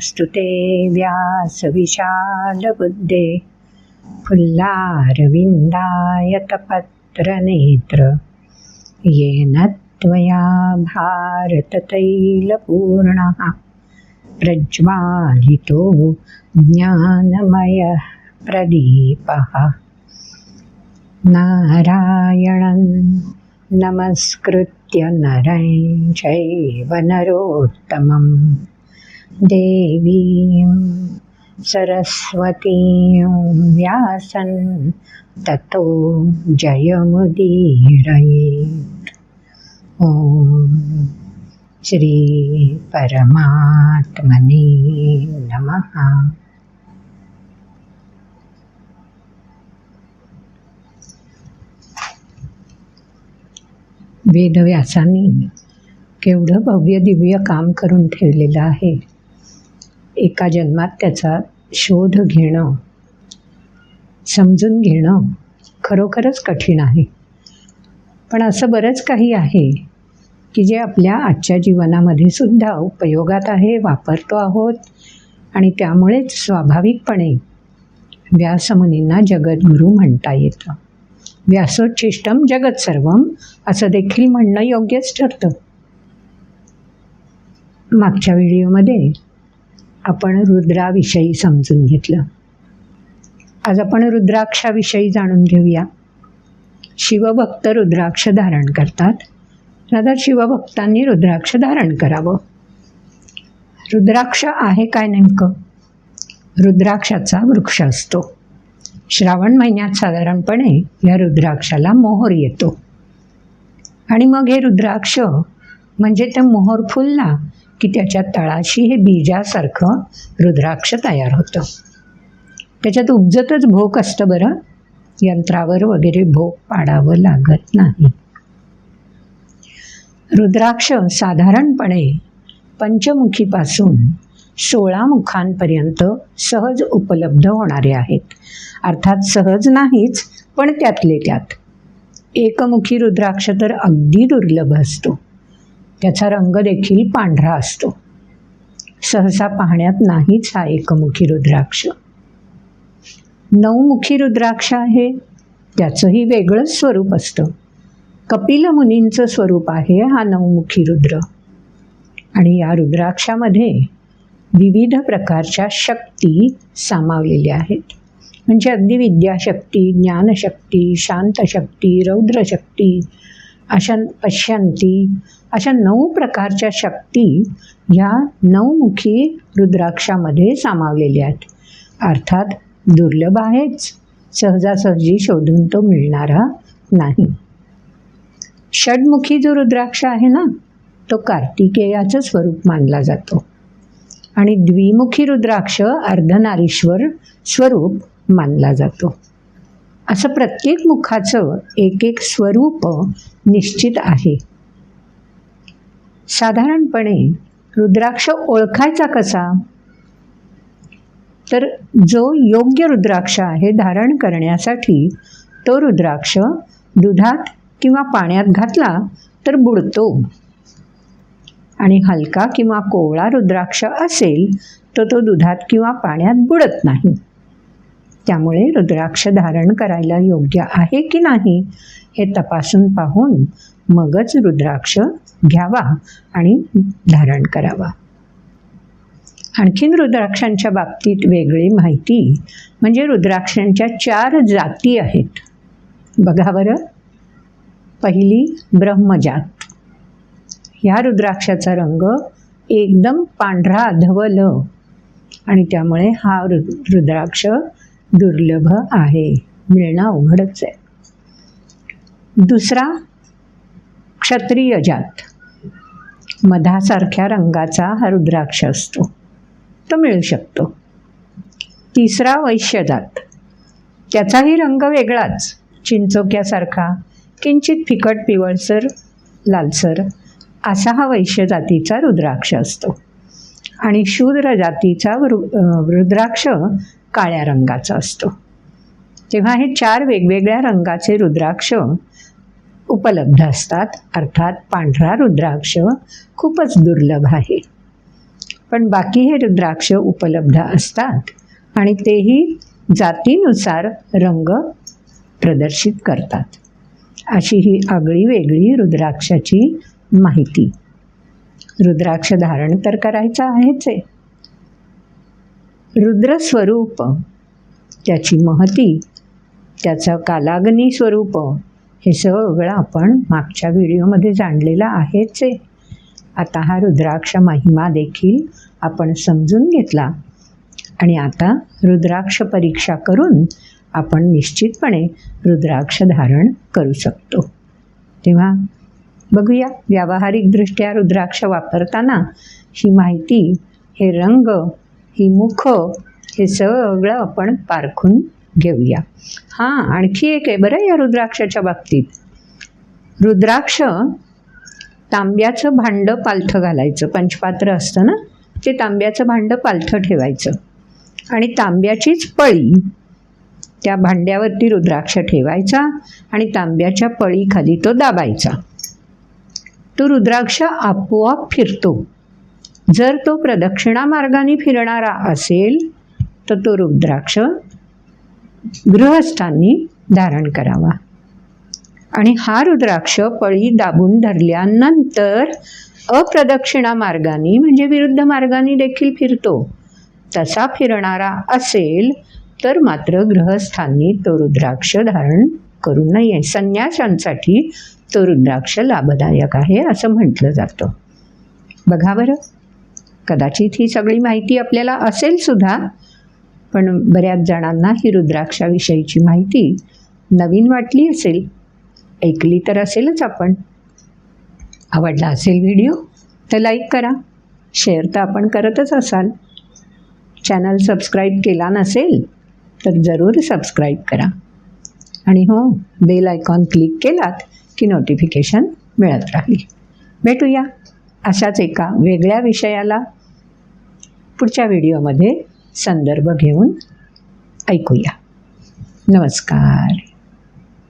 स्तुते ते व्यासविशालबुद्धे फुल्लारविन्दायतपत्रनेत्र येन त्वया भारततैलपूर्णः प्रज्वालितो ज्ञानमयः प्रदीपः। नारायणं नमस्कृत्य नरं चैव नरोत्तमम्। देवीं सरस्वतीं व्यासं ततो जयमुदीरयेत् ॐ श्रीपरमात्मने नमः। वेदव्यासांनी केवढं भव्य दिव्य काम करून ठेवलेलं आहे. एका जन्मात त्याचा शोध घेणं समजून घेणं खरोखरच कठीण आहे. पण असं बरंच काही आहे की जे आपल्या आजच्या जीवनामध्ये सुद्धा उपयोगात आहे वापरतो आहोत आणि त्यामुळेच स्वाभाविकपणे व्यासमुनींना जगद्गुरू म्हणता येतं. व्यासोच्छिष्टम जगत सर्वम असं देखील म्हणणं योग्यच ठरतं. मागच्या व्हिडिओमध्ये आपण रुद्राविषयी समजून घेतलं. आज आपण रुद्राक्षाविषयी जाणून घेऊया. शिवभक्त रुद्राक्ष धारण करतात. राधा शिवभक्तांनी रुद्राक्ष धारण करावं. रुद्राक्ष आहे काय नेमकं? रुद्राक्षाचा वृक्ष असतो. श्रावण महिन्यात साधारणपणे या रुद्राक्षाला मोहर येतो. आणि मग हे रुद्राक्ष म्हणजे त्या मोहर फुलला की त्याच्या तळाशी हे बीजासारखं रुद्राक्ष तयार होतं. त्याच्यात उपजतच भोक असतं बरं. यंत्रावर वगैरे भोक पाडावं लागत नाही. रुद्राक्ष साधारणपणे पंचमुखीपासून सोळा मुखांपर्यंत सहज उपलब्ध होणारे आहेत. अर्थात सहज नाहीच पण त्यातले त्यात. एकमुखी रुद्राक्ष तर अगदी दुर्लभ असतो. त्याचा रंग देखील पांढरा असतो. सहसा पाहण्यात नाहीच हा एकमुखी रुद्राक्ष. नऊमुखी रुद्राक्ष आहे त्याचंही वेगळंच स्वरूप असतं. कपिल मुनींचं स्वरूप आहे हा नवमुखी रुद्र. आणि या रुद्राक्षामध्ये विविध प्रकारच्या शक्ती सामावलेल्या आहेत. म्हणजे अगदी विद्याशक्ती ज्ञानशक्ती शांतशक्ती रौद्रशक्ती अशा पश्यंती अशा नऊ प्रकारच्या शक्ती ह्या नऊमुखी रुद्राक्षामध्ये सामावलेल्या आहेत. अर्थात दुर्लभ आहेच. सहजासहजी शोधून तो मिळणारा नाही. षडमुखी जो रुद्राक्ष आहे ना तो कार्तिकेयाचं स्वरूप मानला जातो. आणि द्विमुखी रुद्राक्ष अर्धनारीश्वर स्वरूप मानला जातो. असं प्रत्येक मुखाचं एक एक स्वरूप निश्चित आहे. साधारणपणे रुद्राक्ष ओळखायचा कसा? तर जो योग्य रुद्राक्ष आहे धारण करण्यासाठी तो रुद्राक्ष दुधात किंवा पाण्यात घातला तर बुडतो. आणि हलका किंवा कोवळा रुद्राक्ष असेल तर तो दुधात किंवा पाण्यात बुडत नाही. त्यामुळे रुद्राक्ष धारण करायला योग्य आहे की नाही हे तपासून पाहून मगच रुद्राक्ष घ्यावा आणि धारण करावा. आणखीन रुद्राक्षांच्या बाबतीत वेगळी माहिती म्हणजे रुद्राक्षांच्या चार जाती आहेत. बघा बरं. पहिली ब्रह्मजात. ह्या रुद्राक्षाचा रंग एकदम पांढरा धवल आणि त्यामुळे हा रुद्राक्ष दुर्लभ आहे. मिळणं अवघडच आहे. दुसरा क्षत्रिय जात. मधासारख्या रंगाचा हा रुद्राक्ष असतो. तो मिळू शकतो. तिसरा वैश्यजात त्याचाही रंग वेगळाच. चिंचोक्यासारखा किंचित फिकट पिवळसर लालसर असा हा वैश्य जातीचा रुद्राक्ष असतो. आणि शूद्र जातीचा रुद्राक्ष काळ्या रंगाचा असतो. तेव्हा हे चार वेगवेगळ्या रंगाचे रुद्राक्ष उपलब्ध असतात. अर्थात पांढरा रुद्राक्ष खूपच दुर्लभ आहे. पण बाकी हे रुद्राक्ष उपलब्ध असतात आणि तेही जातीनुसार रंग प्रदर्शित करतात. अशी ही आगळी वेगळी रुद्राक्षाची माहिती. रुद्राक्ष धारण तर करायचं आहेच. आहे रुद्रस्वरूप त्याची महती त्याचं कालाग्नी स्वरूप हे सगळं आपण मागच्या व्हिडिओमध्ये जाणलेलं आहेच आहे. आता हा रुद्राक्ष महिमा देखील आपण समजून घेतला. आणि आता रुद्राक्ष परीक्षा करून आपण निश्चितपणे रुद्राक्ष धारण करू शकतो. तेव्हा बघूया व्यावहारिकदृष्ट्या रुद्राक्ष वापरताना ही माहिती हे रंग ही मुख हे सगळं आपण पारखून घेऊया. हां आणखी एक आहे बरं या रुद्राक्षाच्या बाबतीत. रुद्राक्ष तांब्याचं भांडं पालथं घालायचं. पंचपात्र असतं ना? ते तांब्याचं भांडं पालथं ठेवायचं. आणि तांब्याचीच पळी त्या भांड्यावरती रुद्राक्ष ठेवायचा आणि तांब्याच्या पळीखाली तो दाबायचा. तो रुद्राक्ष आपोआप फिरतो. जर तो प्रदक्षिणा मार्गाने फिरणारा असेल तर तो रुद्राक्ष गृहस्थांनी धारण करावा. आणि हा रुद्राक्ष पळी दाबून धरल्यानंतर अप्रदक्षिणा मार्गाने म्हणजे विरुद्ध मार्गाने देखील फिरतो. तसा फिरणारा असेल तर मात्र गृहस्थांनी तो रुद्राक्ष धारण करू नये. संन्याशांसाठी तो रुद्राक्ष लाभदायक आहे असं म्हटलं जातं. बघा बरं. कदाचित ही सगळी माहिती आपल्याला असेल सुद्धा पण बऱ्याच जणांना ही रुद्राक्षाविषयीची माहिती नवीन वाटली असेल ऐकली तर असेलच आपण. आवडला असेल व्हिडिओ तर लाईक करा शेअर तर आपण करतच असाल. चॅनल सबस्क्राईब केला नसेल तर जरूर सबस्क्राईब करा. आणि हो बेल आयकॉन क्लिक केलात की नोटिफिकेशन मिळत राहील. भेटूया अशाच एका वेगळ्या विषयाला. पुढच्या व्हिडिओमध्ये संदर्भ घेऊन ऐकूया. नमस्कार.